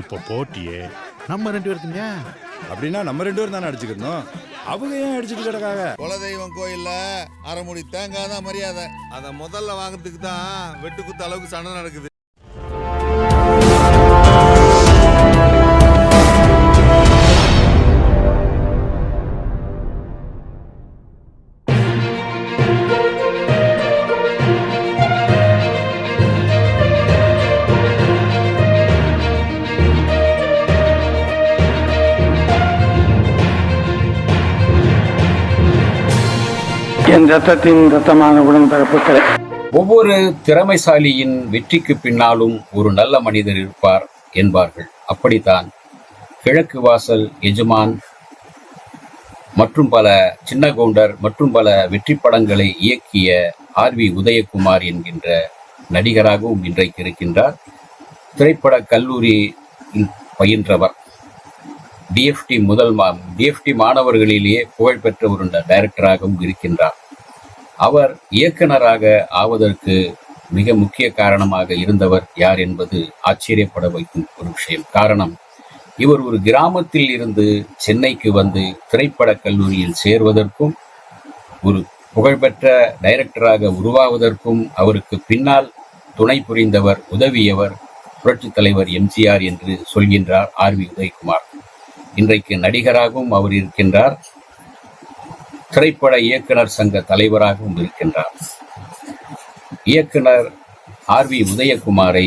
இப்போ போட்டியே. நம்ம ரெண்டு பேருக்குங்க அப்படின்னா நம்ம ரெண்டு பேரும் தானே அடிச்சுக்கணும் அவங்க ஏன் அடிச்சுட்டு கிடக்காங்க? குலதெய்வம் கோயில்ல அரைமுடி தேங்காய் தான் மரியாதை. அதை முதல்ல வாங்குறதுக்கு தான் வெட்டு குத்து அளவுக்கு சண்டை நடக்குது. என் ரத்தத்தின் ரத்தமான உடன்பிறப்புகளை. ஒவ்வொரு திறமைசாலியின் வெற்றிக்கு பின்னாலும் ஒரு நல்ல மனிதர் இருப்பார் என்பார்கள். அப்படித்தான் கிழக்கு வாசல் எஜமான் மற்றும் பல சின்ன கவுண்டர் மற்றும் பல வெற்றி படங்களை இயக்கிய ஆர் வி உதயகுமார் என்கின்ற நடிகராகவும் இன்றைக்கு இருக்கின்றார். திரைப்பட கல்லூரியில் பயின்றவர். டிஎஃப்டி முதல் மா டிஎஃப்டி மாணவர்களிலேயே புகழ்பெற்ற ஒரு டைரக்டராகவும் இருக்கின்றார். அவர் இயக்குனராக ஆவதற்கு மிக முக்கிய காரணமாக இருந்தவர் யார் என்பது ஆச்சரியப்பட வைக்கும் ஒரு விஷயம். காரணம் இவர் ஒரு கிராமத்தில் இருந்து சென்னைக்கு வந்து திரைப்பட கல்லூரியில் சேர்வதற்கும் ஒரு புகழ்பெற்ற டைரக்டராக உருவாவதற்கும் அவருக்கு பின்னால் துணை புரிந்தவர் உதவியவர் புரட்சித் தலைவர் எம்ஜிஆர் என்று சொல்கின்றார் ஆர் வி உதயகுமார். இன்றைக்கு நடிகராகவும் அவர் இருக்கின்றார். திரைப்பட இயக்குனர் சங்க தலைவராகவும் இருக்கின்றார் இயக்குனர் ஆர் வி உதயகுமாரை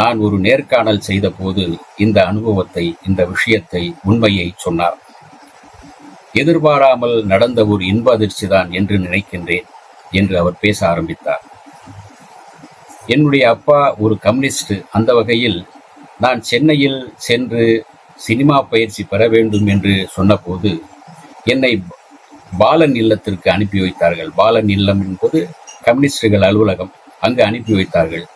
நான் ஒரு நேர்காணல் செய்தபோது இந்த அனுபவத்தை இந்த விஷயத்தை உண்மையை சொன்னார். எதிர்பாராமல் நடந்த ஒரு இன்ப அதிர்ச்சிதான் என்று நினைக்கின்றேன் என்று அவர் பேச ஆரம்பித்தார். என்னுடைய அப்பா ஒரு கம்யூனிஸ்ட். அந்த வகையில் நான் சென்னையில் சென்று சினிமா பயிற்சி பெற வேண்டும் என்று சொன்னபோது என்னை பாலன் இல்லத்திற்கு அனுப்பி வைத்தார்கள். பாலன் இல்லம் என்பது கம்யூனிஸ்டுகள் அலுவலகம். அங்கு அனுப்பி வைத்தார்கள்.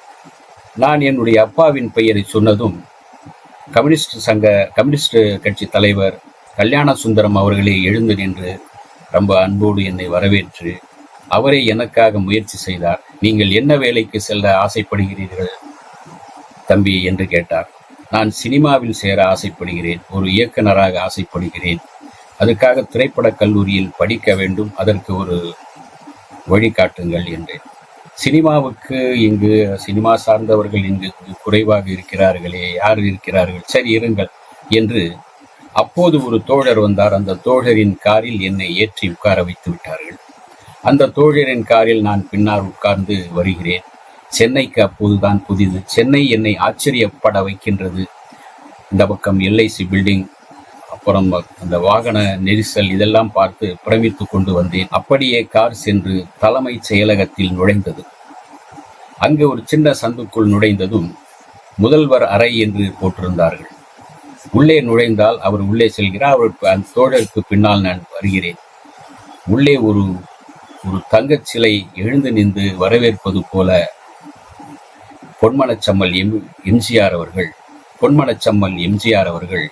நான் என்னுடைய அப்பாவின் பெயரை சொன்னதும் கம்யூனிஸ்ட் சங்க கம்யூனிஸ்ட் கட்சி தலைவர் கல்யாண சுந்தரம் அவர்களே எழுந்து நின்று ரொம்ப அன்போடு என்னை வரவேற்று அவரே எனக்காக முயற்சி செய்தார். நீங்கள் என்ன வேலைக்கு செல்ல ஆசைப்படுகிறீர்கள் தம்பி? என்று கேட்டார். நான் சினிமாவில் சேர ஆசைப்படுகிறேன். ஒரு இயக்குனராக ஆசைப்படுகிறேன். அதுக்காக திரைப்படக் கல்லூரியில் படிக்க வேண்டும். அதற்கு ஒரு வழிகாட்டுங்கள் என்றேன். சினிமாவுக்கு இங்கு சினிமா சார்ந்தவர்கள் இங்கு குறைவாக இருக்கிறார்களே யார் இருக்கிறார்கள்? சரி இருங்கள் என்று அப்போது ஒரு தோழர் வந்தார். அந்த தோழரின் காரில் என்னை ஏற்றி உட்கார வைத்து விட்டார்கள். அந்த தோழரின் காரில் நான் பின்னால் உட்கார்ந்து வருகிறேன். சென்னைக்கு அப்போதுதான் புதிது. சென்னை என்னை ஆச்சரியப்பட வைக்கின்றது. இந்த பக்கம் எல்ஐசி பில்டிங் அப்புறம் அந்த வாகன நெரிசல் இதெல்லாம் பார்த்து பிரமித்து கொண்டு வந்தேன். அப்படியே கார் சென்று தலைமைச் செயலகத்தில் நுழைந்தது. அங்கு ஒரு சின்ன சந்துக்குள் நுழைந்ததும் முதல்வர் அறை என்று போட்டிருந்தார்கள். உள்ளே நுழைந்தால் அவர் உள்ளே செல்கிறார். அவர் அந்த தோழருக்கு பின்னால் நான் வருகிறேன். உள்ளே ஒரு ஒரு தங்கச் சிலை எழுந்து நின்று வரவேற்பது போல பொன்மனச்சம்மல் எம் எம்ஜிஆர் அவர்கள் பொன்மனச்சம்மல் எம்ஜிஆர் அவர்கள்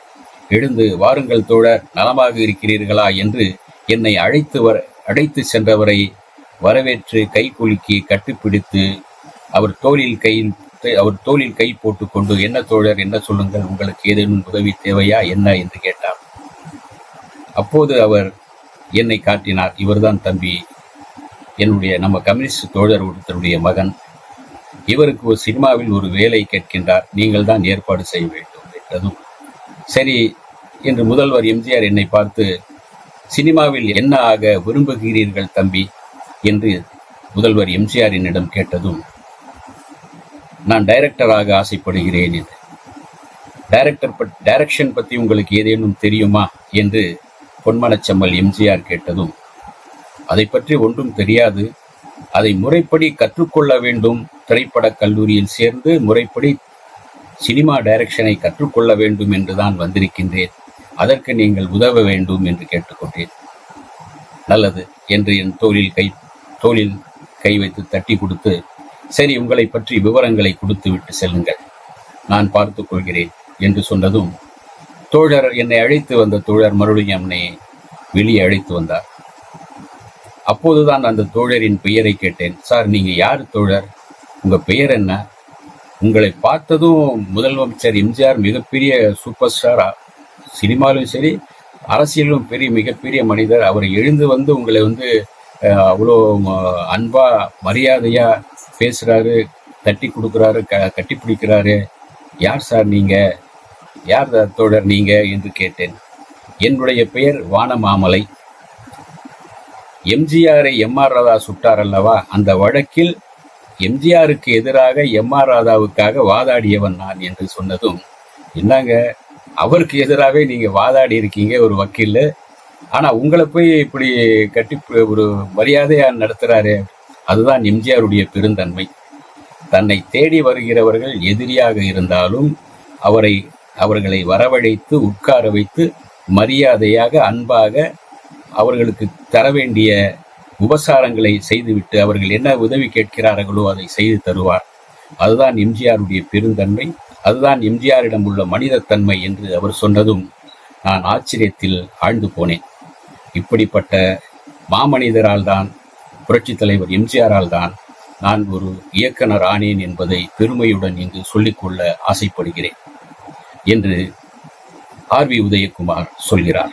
எழுந்து வாருங்கள் தோழர் நலமாக இருக்கிறீர்களா என்று என்னை அழைத்து வர அழைத்து சென்றவரை வரவேற்று கை குலுக்கி கட்டுப்பிடித்து அவர் தோளில் கையில் அவர் தோளில் கை போட்டுக்கொண்டு என்ன தோழர் என்ன சொல்லுங்கள்? உங்களுக்கு ஏதேனும் உதவி தேவையா? என்ன? என்று கேட்டார். அப்போது அவர் என்னை காட்டினார் இவர்தான் தம்பி என்னுடைய நம்ம கம்யூனிஸ்ட் தோழர் ஒருத்தருடைய மகன். இவருக்கு ஒரு சினிமாவில் ஒரு வேலை கேட்கின்றார். நீங்கள் தான் ஏற்பாடு செய்ய வேண்டும். என்றதும் சரி என்று முதல்வர் எம்ஜிஆர் என்னை பார்த்து சினிமாவில் என்ன ஆக விரும்புகிறீர்கள் தம்பி? என்று முதல்வர் எம்ஜிஆர் என்னிடம் கேட்டதும் நான் டைரக்டராக ஆசைப்படுகிறேன் என்று. டைரக்டர் பட் டைரக்ஷன் பற்றி உங்களுக்கு ஏதேனும் தெரியுமா? என்று பொன்மனச்சம்மல் எம்ஜிஆர் கேட்டதும் அதை பற்றி ஒன்றும் தெரியாது. அதை முறைப்படி கற்றுக்கொள்ள வேண்டும். திரைப்படக் கல்லூரியில் சேர்ந்து முறைப்படி சினிமா டைரக்ஷனை கற்றுக்கொள்ள வேண்டும் என்றுதான் வந்திருக்கின்றேன். அதற்கு நீங்கள் உதவ வேண்டும் என்று கேட்டுக்கொண்டேன். நல்லது என்று என் தோளில் கை தோளில் கை வைத்து தட்டி கொடுத்து சரி உங்களை பற்றி விவரங்களை கொடுத்து விட்டு செல்லுங்கள். நான் பார்த்துக் கொள்கிறேன் என்று சொன்னதும் தோழர் என்னை அழைத்து வந்த தோழர் மறுபடியும் என்னை வெளியே அழைத்து வந்தார். அப்போதுதான் அந்த தோழரின் பெயரை கேட்டேன். சார் நீங்கள் யார் தோழர்? உங்கள் பெயர் என்ன? உங்களை பார்த்ததும் முதலமைச்சர் எம்ஜிஆர் மிகப்பெரிய சூப்பர் ஸ்டாரா. சினிமாலும் சரி அரசியலும் பெரிய மிகப்பெரிய மனிதர். அவர் எழுந்து வந்து உங்களை வந்து அவ்வளோ அன்பா மரியாதையா பேசுறாரு தட்டி கொடுக்குறாரு க கட்டி பிடிக்கிறாரு. யார் சார் நீங்க? யார் தோழர் நீங்க என்று கேட்டேன். என்னுடைய பெயர் வானமாமலை. எம்ஜிஆரை எம்ஆர் ராதா சுட்டார் அல்லவா? அந்த வழக்கில் எம்ஜிஆருக்கு எதிராக எம் ஆர் ராதாவுக்காக வாதாடியவன் நான் என்று சொன்னதும் என்னங்க அவருக்கு எதிராகவே நீங்க வாதாடி இருக்கீங்க ஒரு வக்கீல். ஆனா உங்களை போய் இப்படி கட்டி ஒரு மரியாதையா நடத்துறாரு. அதுதான் எம்ஜிஆருடைய பெருந்தன்மை. தன்னை தேடி வருகிறவர்கள் எதிரியாக இருந்தாலும் அவரை அவர்களை வரவழைத்து உட்கார வைத்து மரியாதையாக அன்பாக அவர்களுக்கு தர வேண்டிய உபசாரங்களை செய்துவிட்டு அவர்கள் என்ன உதவி கேட்கிறார்களோ அதை செய்து தருவார். அதுதான் எம்ஜிஆருடைய பெருந்தன்மை அதுதான் எம்ஜிஆரிடம் உள்ள மனிதத்தன்மை என்று அவர் சொன்னதும் நான் ஆச்சரியத்தில் ஆழ்ந்து போனேன். இப்படிப்பட்ட மாமனிதரால் தான் புரட்சித் தலைவர் எம்ஜிஆரால் தான் நான் ஒரு இயக்குனர் ஆனேன் என்பதை பெருமையுடன் இங்கு சொல்லிக்கொள்ள ஆசைப்படுகிறேன் என்று ஆர் வி உதயகுமார் சொல்கிறார்.